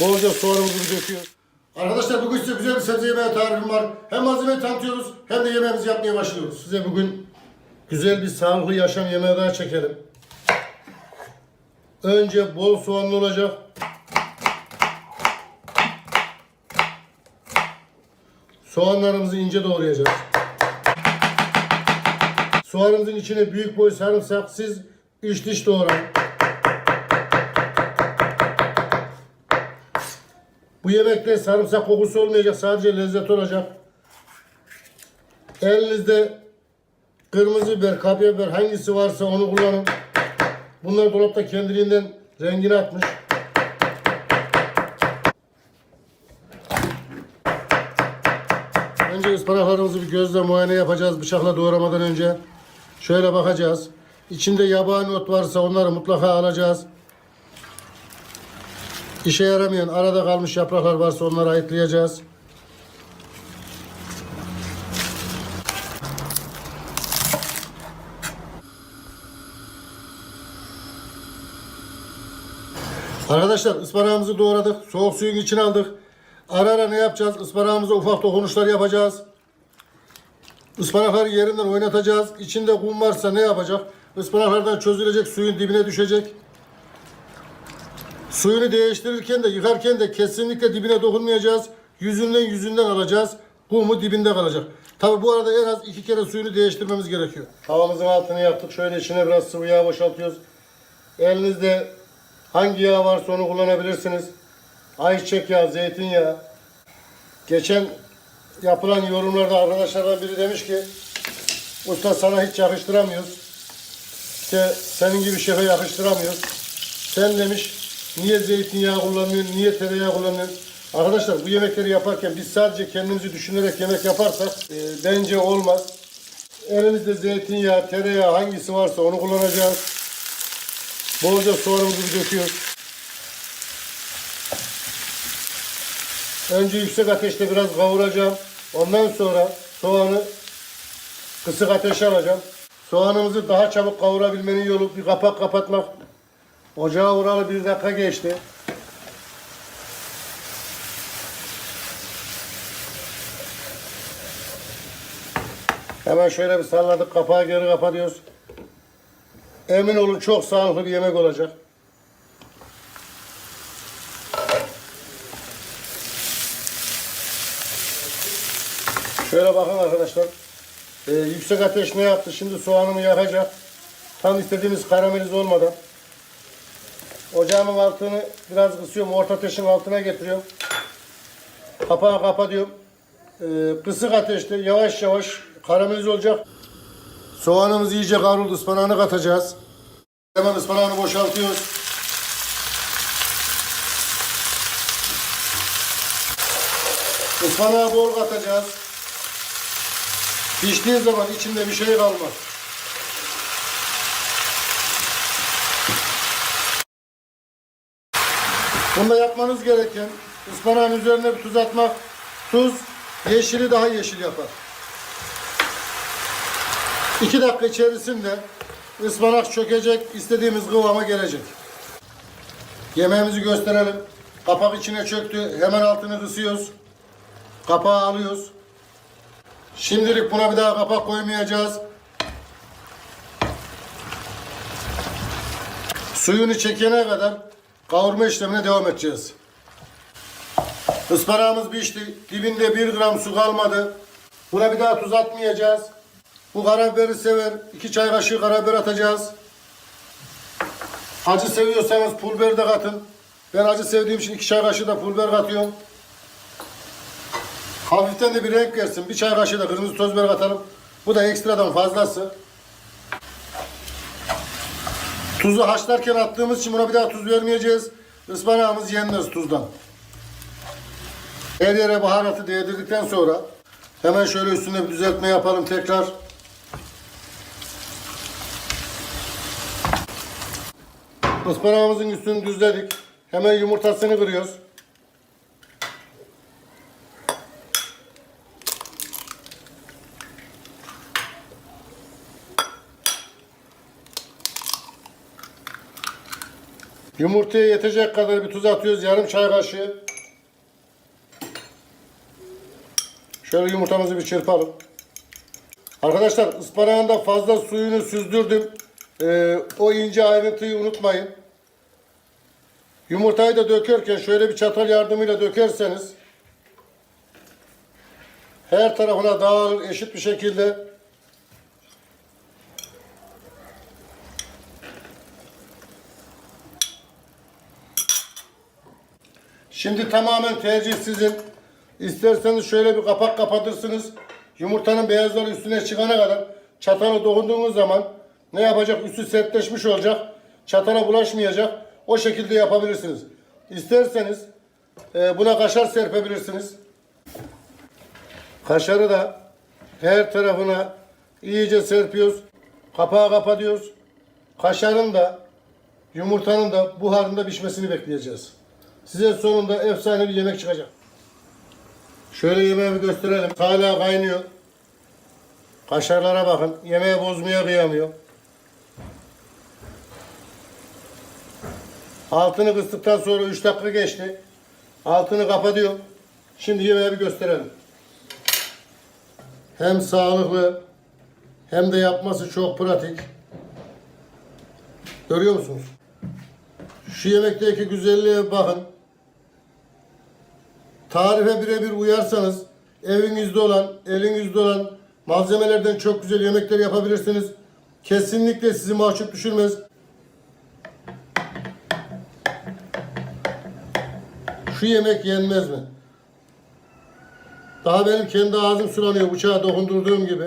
Bolca soğanımızı döküyoruz. Arkadaşlar bugün size güzel bir sebze yemeği tarifim var. Hem malzemeyi tanıtıyoruz hem de yemeğimizi yapmaya başlıyoruz. Size bugün güzel bir sağlıklı yaşam yemeği daha çekelim. Önce bol soğanlı olacak. Soğanlarımızı ince doğrayacağız. Soğanımızın içine büyük boy sarımsak siz iç diş doğrayın. Bu yemekte sarımsak kokusu olmayacak. Sadece lezzet olacak. Elinizde kırmızı biber, kapya biber hangisi varsa onu kullanın. Bunlar dolapta kendiliğinden rengini atmış. Önce ıspanaklarımızı bir gözle muayene yapacağız bıçakla doğramadan önce. Şöyle bakacağız. İçinde yabani ot varsa onları mutlaka alacağız. İşe yaramayan arada kalmış yapraklar varsa onları ayıklayacağız. Arkadaşlar ıspanağımızı doğradık. Soğuk suyun içine aldık. Ara ara ne yapacağız? Ispanağımıza ufak dokunuşlar yapacağız. Ispanakları yerinden oynatacağız. İçinde kum varsa ne yapacak? Ispanaklardan çözülecek, suyun dibine düşecek. Suyunu değiştirirken de yıkarken de kesinlikle dibine dokunmayacağız. Yüzünden yüzünden alacağız. Kumu dibinde kalacak. Tabi bu arada en az iki kere suyunu değiştirmemiz gerekiyor. Tavamızın altını yaptık. Şöyle içine biraz sıvı yağ boşaltıyoruz. Elinizde hangi yağ varsa onu kullanabilirsiniz. Ayçiçek yağı, zeytinyağı. Geçen yapılan yorumlarda arkadaşlardan biri demiş ki usta sana hiç yakıştıramıyoruz. İşte senin gibi şefe yakıştıramıyoruz. Sen demiş niye zeytinyağı kullanmıyorsun, niye tereyağı kullanmıyorsun? Arkadaşlar bu yemekleri yaparken biz sadece kendimizi düşünerek yemek yaparsak e, bence olmaz. Elimizde zeytinyağı, tereyağı hangisi varsa onu kullanacağız. Bolca soğanımızı döküyoruz. Önce yüksek ateşte biraz kavuracağım. Ondan sonra soğanı kısık ateşe alacağım. Soğanımızı daha çabuk kavurabilmenin yolu bir kapak kapatmak. Ocağa vuralı bir dakika geçti. Hemen şöyle bir salladık. Kapağı geri kapatıyoruz. Emin olun çok sağlıklı bir yemek olacak. Şöyle bakın arkadaşlar. Ee, yüksek ateş ne yaptı? Şimdi soğanımı yakacak. Tam istediğimiz karamelize olmadan. Ocağımın altını biraz kısıyorum. Orta ateşin altına getiriyorum. Kapağı kapatıyorum. Ee, kısık ateşte yavaş yavaş karamelize olacak. Soğanımız iyice kavruldu. Ispanağını katacağız. Hemen ıspanağını boşaltıyoruz. Ispanağı bol katacağız. Piştiği zaman içinde bir şey kalmaz. Bunda yapmanız gereken ıspanağın üzerine bir tuz atmak. Tuz yeşili daha yeşil yapar. 2 dakika içerisinde ıspanak çökecek, istediğimiz kıvama gelecek. Yemeğimizi gösterelim. Kapak içine çöktü. Hemen altını kısıyoruz. Kapağı alıyoruz. Şimdilik buna bir daha kapak koymayacağız. Suyunu çekene kadar kavurma işlemine devam edeceğiz. Ispanağımız pişti. Dibinde 1 gram su kalmadı. Buna bir daha tuz atmayacağız. Bu karabiberi sever. 2 çay kaşığı karabiber atacağız. Acı seviyorsanız pul biber de katın. Ben acı sevdiğim için 2 çay kaşığı da pul biber katıyorum. Hafiften de bir renk versin. Bir çay kaşığı da kırmızı toz biber katalım. Bu da ekstradan fazlası. Tuzu haşlarken attığımız için buna bir daha tuz vermeyeceğiz. Ispanağımız yenmez tuzdan. Her yere baharatı değdirdikten sonra hemen şöyle üstüne bir düzeltme yapalım tekrar. Ispanağımızın üstünü düzledik. Hemen yumurtasını kırıyoruz. Yumurtaya yetecek kadar bir tuz atıyoruz. Yarım çay kaşığı. Şöyle yumurtamızı bir çırpalım. Arkadaşlar ıspanağın da fazla suyunu süzdürdüm. Ee, o ince ayrıntıyı unutmayın. Yumurtayı da dökerken şöyle bir çatal yardımıyla dökerseniz her tarafına dağılır eşit bir şekilde. Şimdi tamamen tercih sizin. İsterseniz şöyle bir kapak kapatırsınız. Yumurtanın beyazları üstüne çıkana kadar çatala dokunduğunuz zaman ne yapacak? Üstü sertleşmiş olacak. Çatala bulaşmayacak. O şekilde yapabilirsiniz. İsterseniz e, buna kaşar serpebilirsiniz. Kaşarı da her tarafına iyice serpiyoruz. Kapağı kapatıyoruz. Kaşarın da yumurtanın da buharında pişmesini bekleyeceğiz. Size sonunda efsane bir yemek çıkacak. Şöyle yemeği bir gösterelim. Hala kaynıyor. Kaşarlara bakın. Yemeği bozmaya kıyamıyor. Altını kıstıktan sonra 3 dakika geçti. Altını kapatıyor. Şimdi yemeği bir gösterelim. Hem sağlıklı hem de yapması çok pratik. Görüyor musunuz? Şu yemekteki güzelliğe bakın. Tarife birebir uyarsanız evinizde olan, elinizde olan malzemelerden çok güzel yemekler yapabilirsiniz. Kesinlikle sizi mahcup düşürmez. Şu yemek yenmez mi? Daha benim kendi ağzım sulanıyor bıçağa dokundurduğum gibi.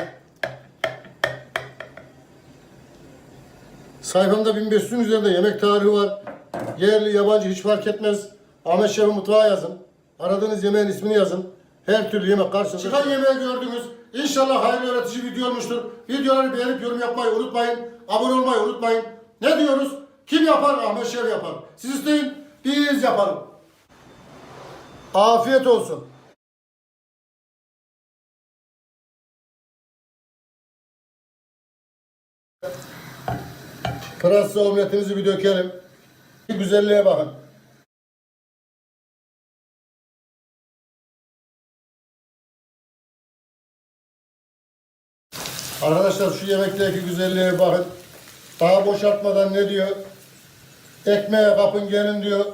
Sayfamda 1500'ün üzerinde yemek tarihi var. Yerli, yabancı hiç fark etmez. Ahmet Şef'in mutfağı yazın. Aradığınız yemeğin ismini yazın. Her türlü yemek karşınızda. Çıkan yemeği gördünüz. İnşallah hayırlı öğretici video olmuştur. Videoları beğenip yorum yapmayı unutmayın. Abone olmayı unutmayın. Ne diyoruz? Kim yapar? Ahmet Şef yapar. Siz isteyin, biz yapalım. Afiyet olsun. Pırasa omletimizi bir dökelim. Bir güzelliğe bakın. Arkadaşlar şu yemekteki güzelliğe bakın. Daha boşaltmadan ne diyor? Ekmeğe kapın gelin diyor.